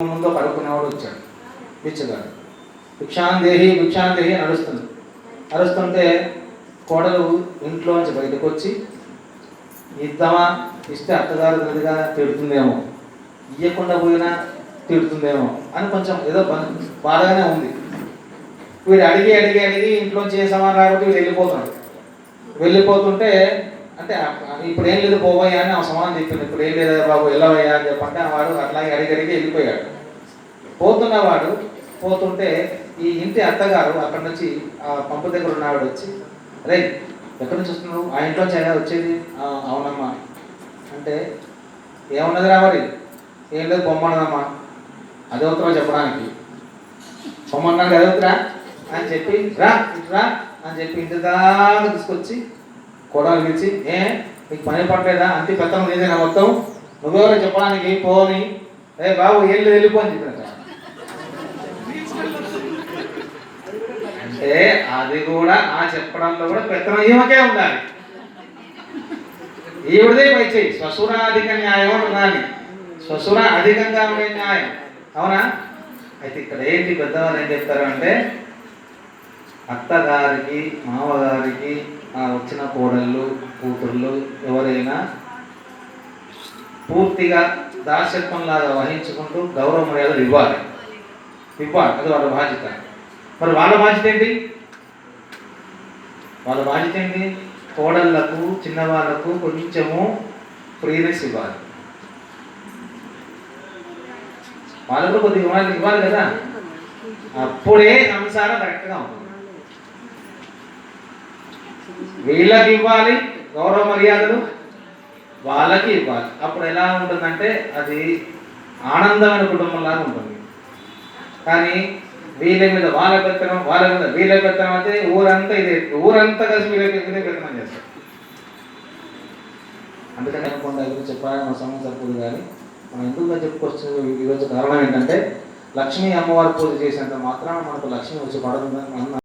ముందు పడుకునేవాడు వచ్చాడు. బిచ్చగాడు భిక్షాందేహి భిక్షాందేహి అని అరుస్తుంది అరుస్తుంటే కోడలు ఇంట్లోంచి బయటకు వచ్చి ఇద్దామా? ఇస్తే అత్తగారు గదిగా తిడుతుందేమో. ఇయ్యకుండా పోయినా తిడుతుందేమో. అని కొంచెం ఏదో బాధగానే ఉంది. వీడు అడిగి అడిగి అడిగి ఇంట్లోంచి ఏ సమానం రాబట్టి వీడు వెళ్ళిపోతున్నాడు వెళ్ళిపోతుంటే అంటే ఇప్పుడు ఏం లేదు పోవయ్యా అని ఆ సమానం చెప్పింది. ఇప్పుడు ఏం లేదు బాబు వెళ్ళవయ్యా అని చెప్పంటే ఆ వాడు అట్లాగే అడిగి అడిగి వెళ్ళిపోయాడు. పోతున్నవాడు పోతుంటే ఈ ఇంటి అత్తగారు అక్కడ నుంచి ఆ పంపు దగ్గర ఉన్నవాడు వచ్చి రే ఎక్కడి నుంచి వస్తున్నావు? ఆ ఇంట్లో చేయాలి వచ్చేది? అవునమ్మా. అంటే ఏమున్నది రావాలి ఏం లేదు బొమ్మన్నదమ్మా అది అవుతున్నా చెప్పడానికి? బొమ్మన్నాడు అది అవుతురా అని చెప్పి రా రా. అని చెప్పి ఇంటి దాకా తీసుకొచ్చి కోడలు పిలిచి ఏ నీకు పని పట్టలేదా? అంతే పెత్తనం లేదేనా మొత్తం? నువ్వెవరో చెప్పడానికి పోని ఏ బాబు వెళ్ళి వెళ్ళిపో అని అంటే అది కూడా ఆ చెప్పడంలో కూడా పెత్తనం ఈమెకే ఉండాలి. ఈవిడదే పై చేయి. శ్వశుర అధిక న్యాయం అంటున్నాను శ్వశుర అధికంగా ఉండే న్యాయం. అవునా? అయితే ఇక్కడ ఏంటి పెద్దవాళ్ళు ఏం చెప్తారు అంటే అత్తగారికి మామగారికి ఆ వచ్చిన కోడళ్ళు కూతుర్లు ఎవరైనా పూర్తిగా దాస్యత్వంలాగా వహించుకుంటూ గౌరవ మర్యాదలు ఇవ్వాలి. ఇవ్వాలి. అది వాళ్ళ బాధ్యత. మరి వాళ్ళ బాధ్యత ఏంటి? వాళ్ళ బాధ్యత ఏంటి? కోడళ్ళకు చిన్నవాళ్ళకు కొంచెము ఫ్రీనెస్ ఇవ్వాలి. వాళ్ళకు కొద్దిగా ఇవ్వాలి కదా? అప్పుడే సంసారం కరెక్ట్గా ఉంటుంది. వీళ్ళకి ఇవ్వాలి గౌరవ మర్యాదలు వాళ్ళకి ఇవ్వాలి. అప్పుడు ఎలా ఉంటుందంటే అది ఆనందమైన కుటుంబంలాగా ఉంటుంది. కానీ వీళ్ళ మీద వాళ్ళ పెత్తనం వాళ్ళ మీద వీళ్ళ పెత్తనం అయితే ఊరంతా ఇది ఊరంతా కలిసి వీళ్ళ ఇదే పెత్తనం చేస్తారు. అందుకని అనుకోండి గురించి చెప్పాలని మన సమయం సరిపోదు కానీ. మనం ఎందుకు చెప్పుకొచ్చు ఈరోజు కారణం ఏంటంటే లక్ష్మీ అమ్మవారి పూజ చేసినంత మాత్రాన మనకు లక్ష్మి వచ్చి పడదు